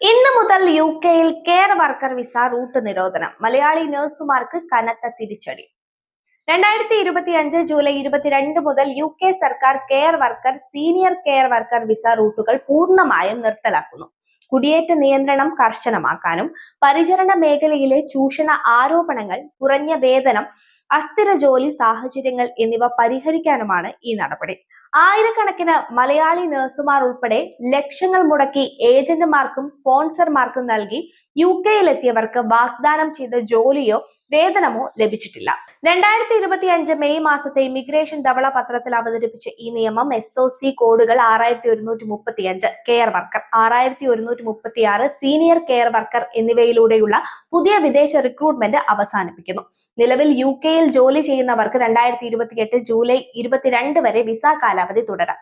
ഇന്ന് മുതൽ യു കെയിൽ കെയർ വർക്കർ വിസ റൂട്ട് നിരോധനം. മലയാളി നഴ്സുമാർക്ക് കനത്ത തിരിച്ചടി. രണ്ടായിരത്തി ഇരുപത്തി അഞ്ച് ജൂലൈ ഇരുപത്തിരണ്ട് മുതൽ യു കെ സർക്കാർ care worker senior care worker visa റൂട്ടുകൾ പൂർണമായും നിർത്തലാക്കുന്നു. കുടിയേറ്റ നിയന്ത്രണം കർശനമാക്കാനും പരിചരണ മേഖലയിലെ ചൂഷണ ആരോപണങ്ങൾ കുറഞ്ഞ വേതനം അസ്ഥിര ജോലി സാഹചര്യങ്ങൾ എന്നിവ പരിഹരിക്കാനുമാണ് ഈ നടപടി. ആയിരക്കണക്കിന് മലയാളി നഴ്സുമാർ ഉൾപ്പെടെ ലക്ഷങ്ങൾ മുടക്കി ഏജന്റുമാർക്കും സ്പോൺസർമാർക്കും നൽകി യു കെയിലെത്തിയവർക്ക് വാഗ്ദാനം ചെയ്ത ജോലിയോ വേതനമോ ലഭിച്ചിട്ടില്ല. രണ്ടായിരത്തി ഇരുപത്തി അഞ്ച് മെയ് മാസത്തെ ഇമിഗ്രേഷൻ ധവള പത്രത്തിൽ അവതരിപ്പിച്ച ഈ നിയമം എസ് ഒ സി കോഡുകൾ ആറായിരത്തി ഒരുന്നൂറ്റി മുപ്പത്തി അഞ്ച് കെയർ വർക്കർ ആറായിരത്തി ഒരുന്നൂറ്റി മുപ്പത്തി ആറ് സീനിയർ കെയർ വർക്കർ എന്നിവയിലൂടെയുള്ള പുതിയ വിദേശ റിക്രൂട്ട്മെന്റ് അവസാനിപ്പിക്കുന്നു. നിലവിൽ യു കെയിൽ ജോലി ചെയ്യുന്നവർക്ക് രണ്ടായിരത്തി ഇരുപത്തിയെട്ട് ജൂലൈ ഇരുപത്തിരണ്ട് വരെ വിസ കാലാവധി തുടരാം.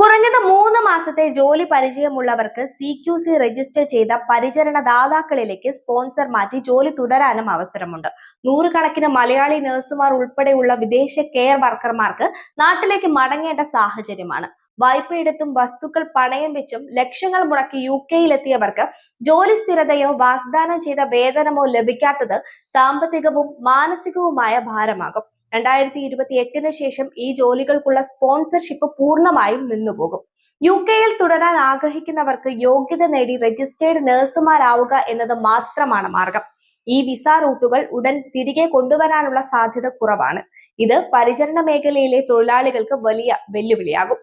കുറഞ്ഞത് മൂന്ന് മാസത്തെ ജോലി പരിചയമുള്ളവർക്ക് സി ക്യു സി രജിസ്റ്റർ ചെയ്ത പരിചരണ ദാതാക്കളിലേക്ക് സ്പോൺസർ മാറ്റി ജോലി തുടരാനും അവസരമുണ്ട്. നൂറുകണക്കിന് മലയാളി നഴ്സുമാർ ഉൾപ്പെടെയുള്ള വിദേശ കെയർ വർക്കർമാർക്ക് നാട്ടിലേക്ക് മടങ്ങേണ്ട സാഹചര്യമാണ്. വായ്പയെടുത്തും വസ്തുക്കൾ പണയം വെച്ചും ലക്ഷങ്ങൾ മുടക്കി യു കെയിലെത്തിയവർക്ക് ജോലി സ്ഥിരതയോ വാഗ്ദാനം ചെയ്ത വേതനമോ ലഭിക്കാത്തത് സാമ്പത്തികവും മാനസികവുമായ ഭാരമാകും. രണ്ടായിരത്തി ഇരുപത്തി എട്ടിന് ശേഷം ഈ ജോലികൾക്കുള്ള സ്പോൺസർഷിപ്പ് പൂർണമായും നിന്നുപോകും. യു കെയിൽ തുടരാൻ ആഗ്രഹിക്കുന്നവർക്ക് യോഗ്യത നേടി രജിസ്റ്റേർഡ് നഴ്സുമാരാവുക എന്നത് മാത്രമാണ് മാർഗം. ഈ വിസ റൂട്ടുകൾ ഉടൻ തിരികെ കൊണ്ടുവരാനുള്ള സാധ്യത കുറവാണ്. ഇത് പരിചരണ മേഖലയിലെ തൊഴിലാളികൾക്ക് വലിയ വെല്ലുവിളിയാകും.